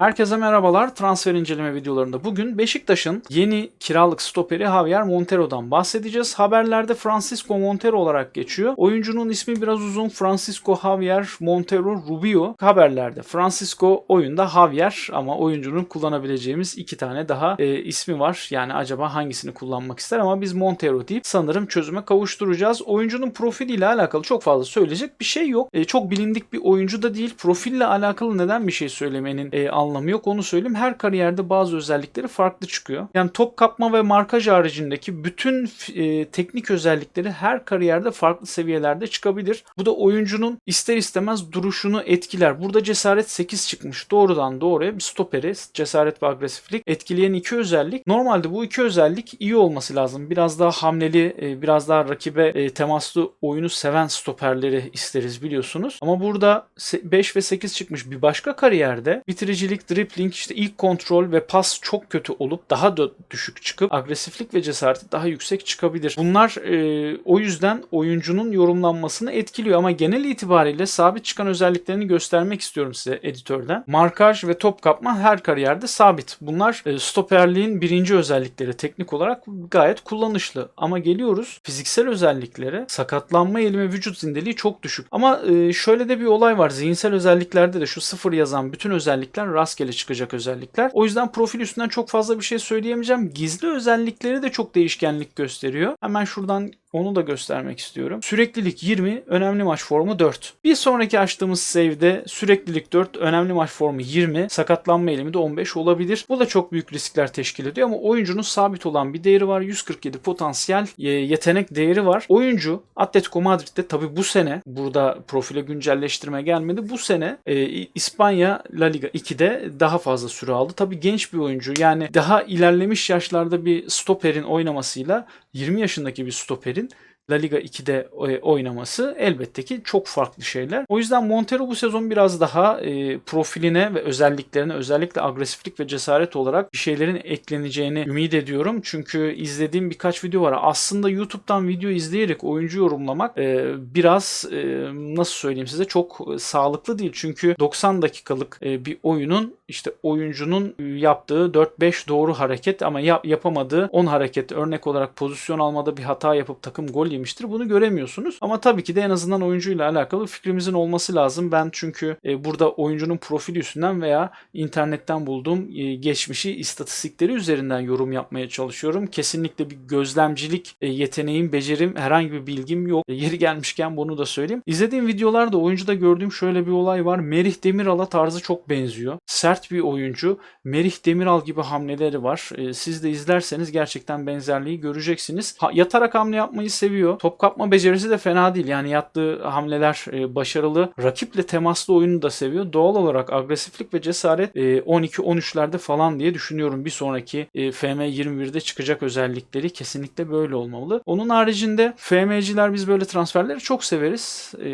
Herkese merhabalar. Transfer inceleme videolarında bugün Beşiktaş'ın yeni kiralık stoperi Javier Montero'dan bahsedeceğiz. Haberlerde Francisco Montero olarak geçiyor. Oyuncunun ismi biraz uzun. Francisco Javier Montero Rubio. Haberlerde Francisco oyunda Javier ama oyuncunun kullanabileceğimiz iki tane daha e, ismi var. Yani acaba hangisini kullanmak ister ama biz Montero deyip sanırım çözüme kavuşturacağız. Oyuncunun profiliyle alakalı çok fazla söyleyecek bir şey yok. E, çok bilindik bir oyuncu da değil. Profille alakalı neden bir şey söylemenin e, yok onu söyleyeyim. Her kariyerde bazı özellikleri farklı çıkıyor. Yani top kapma ve markaj haricindeki bütün e, teknik özellikleri her kariyerde farklı seviyelerde çıkabilir. Bu da oyuncunun ister istemez duruşunu etkiler. Burada cesaret 8 çıkmış. Doğrudan doğruya bir stoperi cesaret ve agresiflik etkileyen iki özellik. Normalde bu iki özellik iyi olması lazım. Biraz daha hamleli, e, biraz daha rakibe e, temaslı oyunu seven stoperleri isteriz biliyorsunuz. Ama burada 5 ve 8 çıkmış bir başka kariyerde bitiricilik, dribbling, işte ilk kontrol ve pas çok kötü olup daha da düşük çıkıp agresiflik ve cesareti daha yüksek çıkabilir. Bunlar e, o yüzden oyuncunun yorumlanmasını etkiliyor ama genel itibariyle sabit çıkan özelliklerini göstermek istiyorum size editörden. Markaj ve top kapma her kariyerde sabit. Bunlar e, stoperliğin birinci özellikleri teknik olarak gayet kullanışlı. Ama geliyoruz fiziksel özelliklere sakatlanma eğilimi vücut zindeliği çok düşük. Ama e, şöyle de bir olay var. Zihinsel özelliklerde de şu sıfır yazan bütün özellikler rastgele çıkacak özellikler. O yüzden profil üstünden çok fazla bir şey söyleyemeyeceğim. Gizli özellikleri de çok değişkenlik gösteriyor. Hemen şuradan onu da göstermek istiyorum. Süreklilik 20, önemli maç formu 4. Bir sonraki açtığımız save'de süreklilik 4, önemli maç formu 20, sakatlanma eğilimi de 15 olabilir. Bu da çok büyük riskler teşkil ediyor ama oyuncunun sabit olan bir değeri var. 147 potansiyel e, yetenek değeri var. Oyuncu Atletico Madrid'de tabi bu sene burada profile güncelleştirme gelmedi. Bu sene e, İspanya La Liga 2'de daha fazla süre aldı. Tabi genç bir oyuncu yani daha ilerlemiş yaşlarda bir stoperin oynamasıyla 20 yaşındaki bir stoperin La Liga 2'de oynaması elbette ki çok farklı şeyler. O yüzden Montero bu sezon biraz daha e, profiline ve özelliklerine özellikle agresiflik ve cesaret olarak bir şeylerin ekleneceğini ümit ediyorum. Çünkü izlediğim birkaç video var. Aslında YouTube'dan video izleyerek oyuncu yorumlamak e, biraz e, nasıl söyleyeyim size çok sağlıklı değil. Çünkü 90 dakikalık e, bir oyunun işte oyuncunun yaptığı 4-5 doğru hareket ama yap, yapamadığı 10 hareket örnek olarak pozisyon almada bir hata yapıp takım gol yemiştir. Bunu göremiyorsunuz. Ama tabii ki de en azından oyuncuyla alakalı fikrimizin olması lazım. Ben çünkü e, burada oyuncunun profili üstünden veya internetten bulduğum e, geçmişi istatistikleri üzerinden yorum yapmaya çalışıyorum. Kesinlikle bir gözlemcilik e, yeteneğim, becerim, herhangi bir bilgim yok. Yeri gelmişken bunu da söyleyeyim. İzlediğim videolarda oyuncuda gördüğüm şöyle bir olay var. Merih Demiral'a tarzı çok benziyor. Sert bir oyuncu. Merih Demiral gibi hamleleri var. Siz de izlerseniz gerçekten benzerliği göreceksiniz. Yatarak hamle yapmayı seviyor. Top kapma becerisi de fena değil. Yani yattığı hamleler e, başarılı. Rakiple temaslı oyunu da seviyor. Doğal olarak agresiflik ve cesaret e, 12-13'lerde falan diye düşünüyorum. Bir sonraki e, FM21'de çıkacak özellikleri kesinlikle böyle olmalı. Onun haricinde FM'ciler biz böyle transferleri çok severiz. E,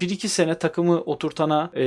1-2 sene takımı oturtana e,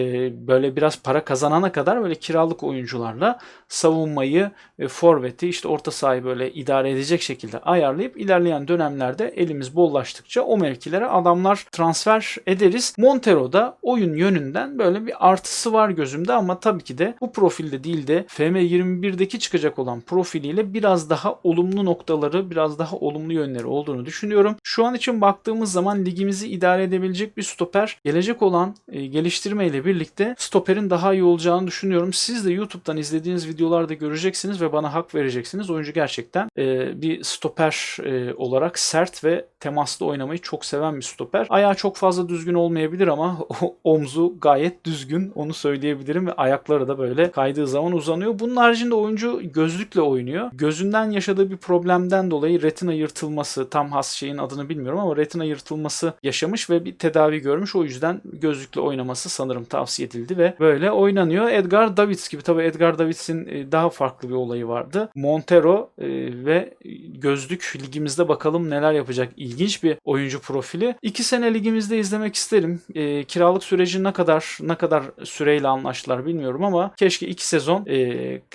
böyle biraz para kazanana kadar böyle kiralık oyuncularla savunmayı, e, forveti işte orta sahayı böyle idare edecek şekilde ayarlayıp ilerleyen dönemlerde elimiz bollaştıkça o mevkilere adamlar transfer ederiz. Montero da oyun yönünden böyle bir artısı var gözümde ama tabii ki de bu profilde değil de FM21'deki çıkacak olan profiliyle biraz daha olumlu noktaları, biraz daha olumlu yönleri olduğunu düşünüyorum. Şu an için baktığımız zaman ligimizi idare edebilecek bir stoper gelecek olan e, geliştirme ile birlikte stoperin daha iyi olacağını düşünüyorum. Siz de YouTube'dan izlediğiniz videolarda göreceksiniz ve bana hak vereceksiniz. Oyuncu gerçekten e, bir stoper e, olarak sert ve temaslı oynamayı çok seven bir stoper. Ayağı çok fazla düzgün olmayabilir ama omzu gayet düzgün onu söyleyebilirim ve ayakları da böyle kaydığı zaman uzanıyor. Bunun haricinde oyuncu gözlükle oynuyor. Gözünden yaşadığı bir problemden dolayı retina yırtılması tam has şeyin adını bilmiyorum ama retina yırtılması yaşamış ve bir tedavi görmüş. O yüzden gözlükle oynaması sanırım tavsiye edildi ve böyle oynanıyor. Edgar Davids gibi tabii Edgar Davids'in e, daha farklı bir olayı vardı. Montero e, ve gözlük ligimizde bakalım neler yapacak ilginç ilginç bir oyuncu profili. İki sene ligimizde izlemek isterim. E, kiralık süreci ne kadar ne kadar süreyle anlaştılar bilmiyorum ama keşke iki sezon e,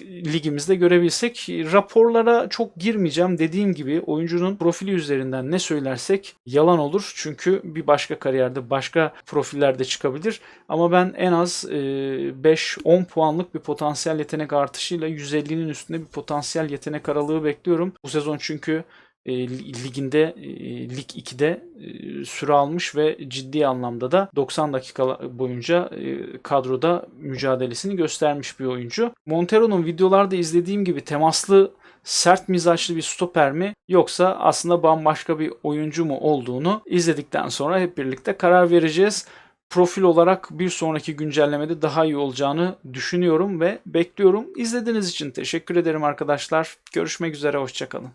ligimizde görebilsek. Raporlara çok girmeyeceğim. Dediğim gibi oyuncunun profili üzerinden ne söylersek yalan olur. Çünkü bir başka kariyerde başka profillerde çıkabilir. Ama ben en az e, 5-10 puanlık bir potansiyel yetenek artışıyla 150'nin üstünde bir potansiyel yetenek aralığı bekliyorum. Bu sezon çünkü e, liginde e, lig 2'de e, süre almış ve ciddi anlamda da 90 dakika boyunca e, kadroda mücadelesini göstermiş bir oyuncu. Montero'nun videolarda izlediğim gibi temaslı sert mizaçlı bir stoper mi yoksa aslında bambaşka bir oyuncu mu olduğunu izledikten sonra hep birlikte karar vereceğiz. Profil olarak bir sonraki güncellemede daha iyi olacağını düşünüyorum ve bekliyorum. İzlediğiniz için teşekkür ederim arkadaşlar. Görüşmek üzere, hoşçakalın.